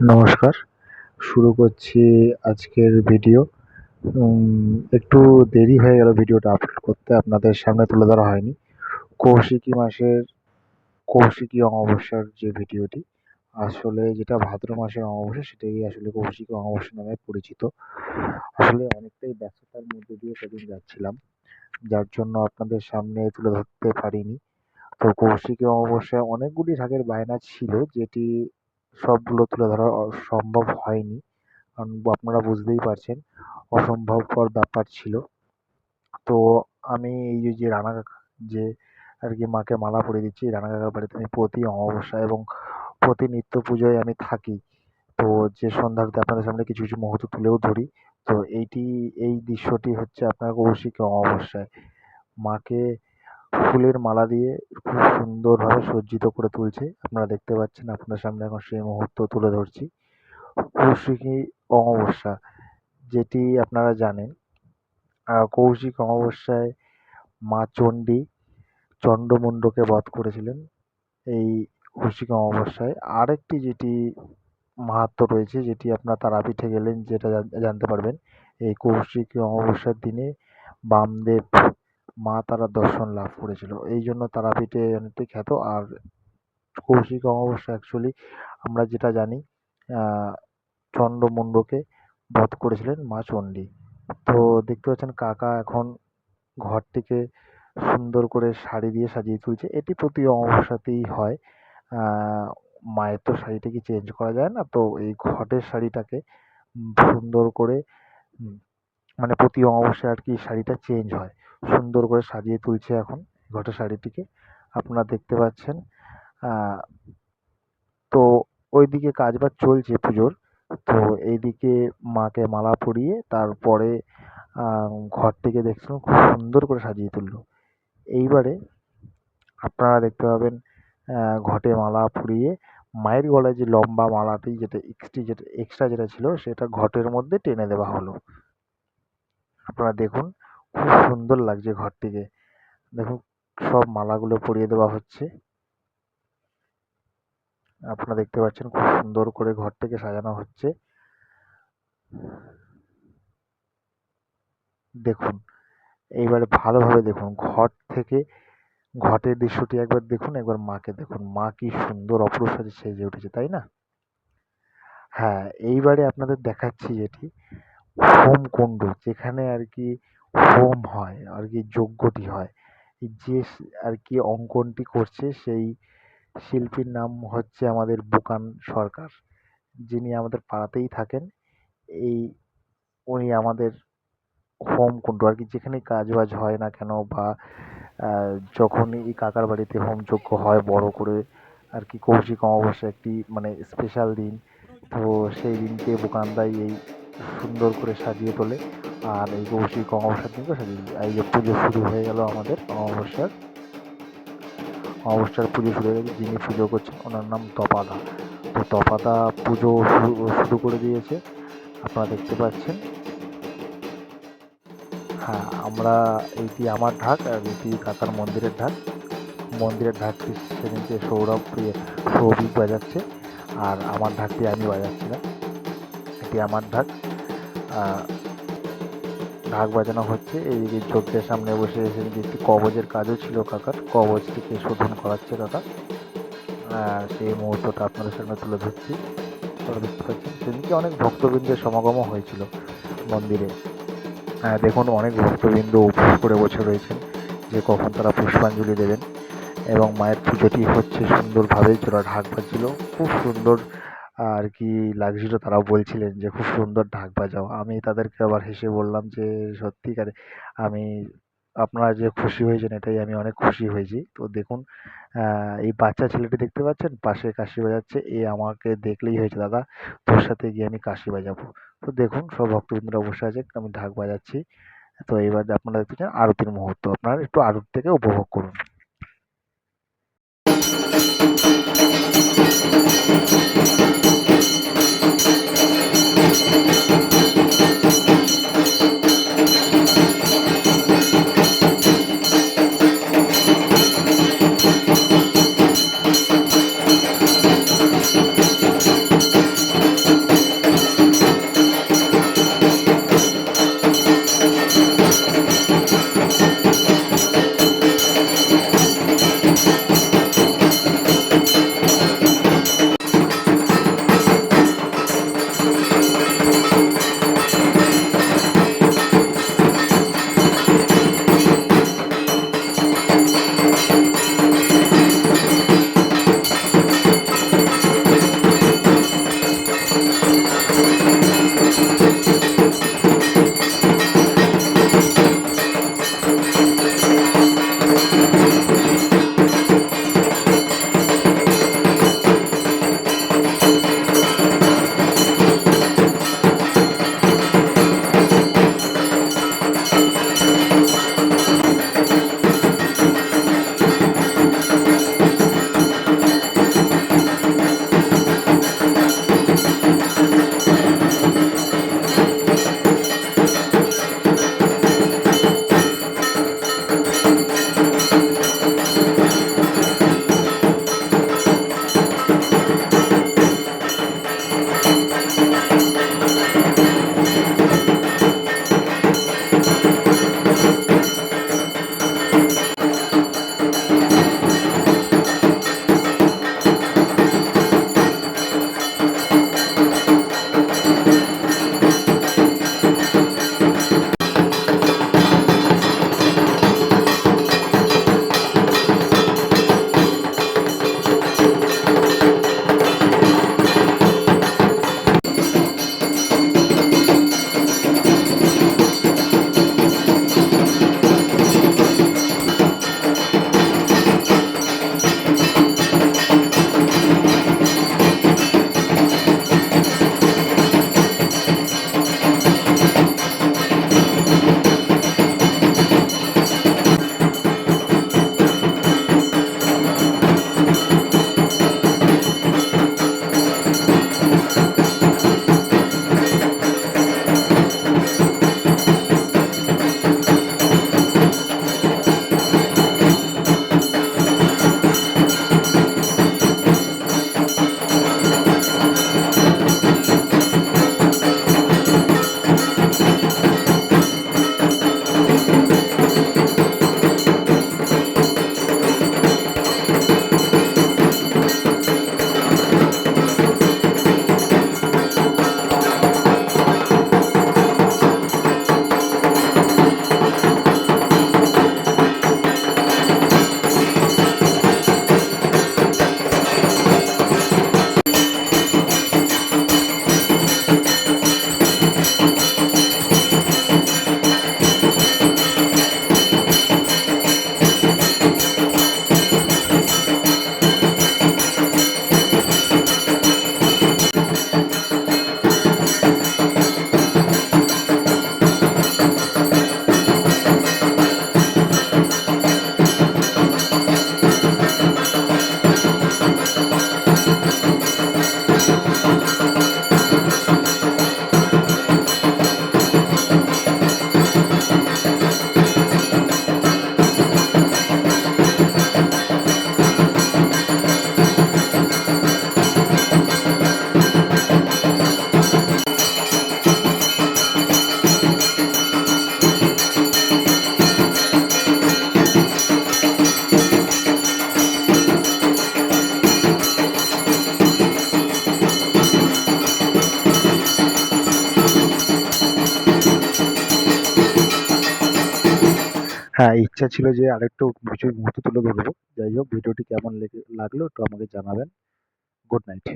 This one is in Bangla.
নমস্কার। শুরু করছি আজকের ভিডিও। একটু দেরি হয়ে গেল ভিডিওটা আপলোড করতে, আপনাদের সামনে তুলে ধরা হয়নি। কৌশিকী মাসের, কৌশিকী অমাবস্যার যে ভিডিওটি, আসলে যেটা ভাদ্র মাসের অমাবস্যা, সেটাই আসলে কৌশিকী অমাবস্যা নামে পরিচিত। আসলে অনেকটাই ব্যস্ততার মধ্যে দিয়ে সেদিন যাচ্ছিলাম। যার জন্য আপনাদের সামনে তুলে ধরতে পারিনি। তো কৌশিকী অমাবস্যায় অনেকগুলি ঢাকের বায়না ছিল, যেটি সবগুলো তুলে ধরা সম্ভব হয়নি। কারণ আপনারা বুঝতেই পারছেন অসম্ভবপর ব্যাপার ছিল। তো আমি এই যে রানা কাকা, যে আর কি মাকে মালা পরিয়ে দিচ্ছি রানা কাকার বাড়িতে আমি প্রতি অমাবস্যা এবং প্রতি নিত্য পুজোয় আমি থাকি। তো যে সন্ধ্যাতে আপনাদের সামনে কিছু কিছু মুহূর্ত তুলেও ধরি, তো এইটি, এই দৃশ্যটি হচ্ছে আপনার কৌশিক অমাবস্যায়। মাকে ফুলের মালা দিয়ে খুব সুন্দরভাবে সজ্জিত করে তুলছে। আপনারা দেখতে পাচ্ছেন আপনার সামনে এখন সেই মুহূর্ত তুলে ধরছি। কৌশিকী অমাবস্যা, যেটি আপনারা জানেন কৌশিক অমাবস্যায় মা চণ্ডী চণ্ডমুণ্ডকে বধ করেছিলেন এই কৌশিক অমাবস্যায়। আরেকটি যেটি মাহাত্ম্য রয়েছে, যেটি আপনার তারাপীঠে গেলেন, যেটা জানতে পারবেন, এই কৌশিক অমাবস্যার দিনে বামদেব মা তারা দর্শন লাভ করেছিল। এই জন্য তারাপীঠে অনেকটাই খ্যাত। আর কৌশিক অমাবস্যা অ্যাকচুয়ালি আমরা যেটা জানি চণ্ডমুণ্ডকে বধ করেছিলেন মা চণ্ডী। তো দেখতে পাচ্ছেন কাকা এখন ঘরটিকে সুন্দর করে শাড়ি দিয়ে সাজিয়ে তুলছে। এটি প্রতি অমাবস্যাতেই হয়। মায়ের তো শাড়িটা কি চেঞ্জ করা যায় না। তো এই ঘটের শাড়িটাকে সুন্দর করে মানে প্রতি অমাবস্যায় আর কি শাড়িটা চেঞ্জ হয়। সুন্দর করে সাজিয়ে তুলছে এখন ঘটের শাড়িটিকে। আপনারা দেখতে পাচ্ছেন তো ওইদিকে কাজবাজ চলছে পুজোর। তো এইদিকে মাকে মালা পরিয়ে তারপরে আহ, ঘরটিকে দেখছিলাম খুব সুন্দর করে সাজিয়ে তুললো। এইবারে আপনারা দেখতে পাবেন ঘটে মালা পরিয়ে মায়ের গলায় যে লম্বা মালাটি যেটা এক্সট্রি যেটা এক্সট্রা যেটা ছিল সেটা ঘটের মধ্যে টেনে দেওয়া হলো। আপনারা দেখুন, খুব সুন্দর লাগছে ঘরটিকে। দেখুন, সব মালাগুলো পরিয়ে দেওয়া হচ্ছে। আপনারা দেখতে পাচ্ছেন, খুব সুন্দর করে ঘরটিকে সাজানো হচ্ছে। দেখুন, এইবারে ভালোভাবে দেখুন ঘট থেকে ঘটের দৃশ্যটি একবার দেখুন, একবার মাকে দেখুন। মা কি সুন্দর অপরূপ সেজে উঠেছে, তাই না? হ্যাঁ এইবারে আপনাদের দেখাচ্ছি যেটি। হোম কুণ্ড যেখানে আর কি হোম হয় আর কি যজ্ঞটি হয়। যে আর কি অঙ্কনটি করছে সেই শিল্পীর নাম হচ্ছে আমাদের বুকান সরকার। যিনি আমাদের পাড়াতেই থাকেন এই উনি আমাদের হোম কুণ্ড আর কি যেখানে কাজ বাজ হয় না কেন বা আহ, যখনই এই কাকার বাড়িতে হোম যজ্ঞ হয় বড় করে আর কি কৌশিক অমাবস্যা একটি মানে স্পেশাল দিন তো সেই দিনকে বুকানদাই এই সুন্দর করে সাজিয়ে তোলে। আর এই কৌশিক অমাবস্যার দিনকে সাজিয়ে। এই যে পুজো শুরু হয়ে গেল আমাদের অমাবস্যার অমাবস্যার পুজো শুরু হয়ে গেছে। যিনি পুজো করছেন ওনার নাম তপাদা। তো তপাদা পুজো শুরু করে দিয়েছে। আপনারা দেখতে পাচ্ছেন। হ্যাঁ আমরা এইটি আমার ঢাক আর এটি কাকার মন্দিরের ঢাক। মন্দিরের ঢাকটি সেদিনকে সৌরভ সৌভিক বাজাচ্ছে। আর আমার ঢাকটি আমি বাজাচ্ছিলাম। এটি আমার ঢাক আহ, ঢাক বাজানো হচ্ছে। এইদিকে যজ্ঞের সামনে বসে সেদিকে একটি কবজের কাজও ছিল কাকার কবজটিকে শোধন করাচ্ছে কাকা। সেই মুহূর্তটা আপনাদের সামনে তুলে ধরছি। সেদিনকে অনেক ভক্তবৃন্দের সমাগমও হয়েছিল মন্দিরে। দেখুন অনেক ভক্তবৃন্দ উপোস করে বসে রয়েছেন যে কখন তারা পুষ্পাঞ্জলি দেবেন। এবং মায়ের পুজোটি হচ্ছে সুন্দরভাবে যারা ঢাক বাজছিল খুব সুন্দর আর কি লাগছিল তারাও বলছিলেন যে, খুব সুন্দর ঢাক বাজাও। আমি তাদেরকে আবার হেসে বললাম যে, সত্যিকারে আমি, আপনারা যে খুশি হয়েছেন এটাই আমি অনেক খুশি হয়েছি। তো দেখুন এই বাচ্চা ছেলেটি দেখতে পাচ্ছেন? পাশে কাশি বাজাচ্ছে। এ আমাকে দেখলেই হয়েছে, দাদা, তোর সাথে গিয়ে আমি কাশি বাজাবো। তো দেখুন, সব ভক্তবৃন্দরা বসে আছে, আমি ঢাক বাজাচ্ছি। তো এবার আপনারা দেখতে চান আরতির মুহূর্ত। আপনারা একটু আরতি থেকে উপভোগ করুন। হ্যাঁ ইচ্ছা ছিল যে আরেকটু কিছু মুহূর্ত তুলে ধরবো। যাই হোক, ভিডিওটি কেমন লেগে, লাগল একটু আমাকে জানাবেন। Good night.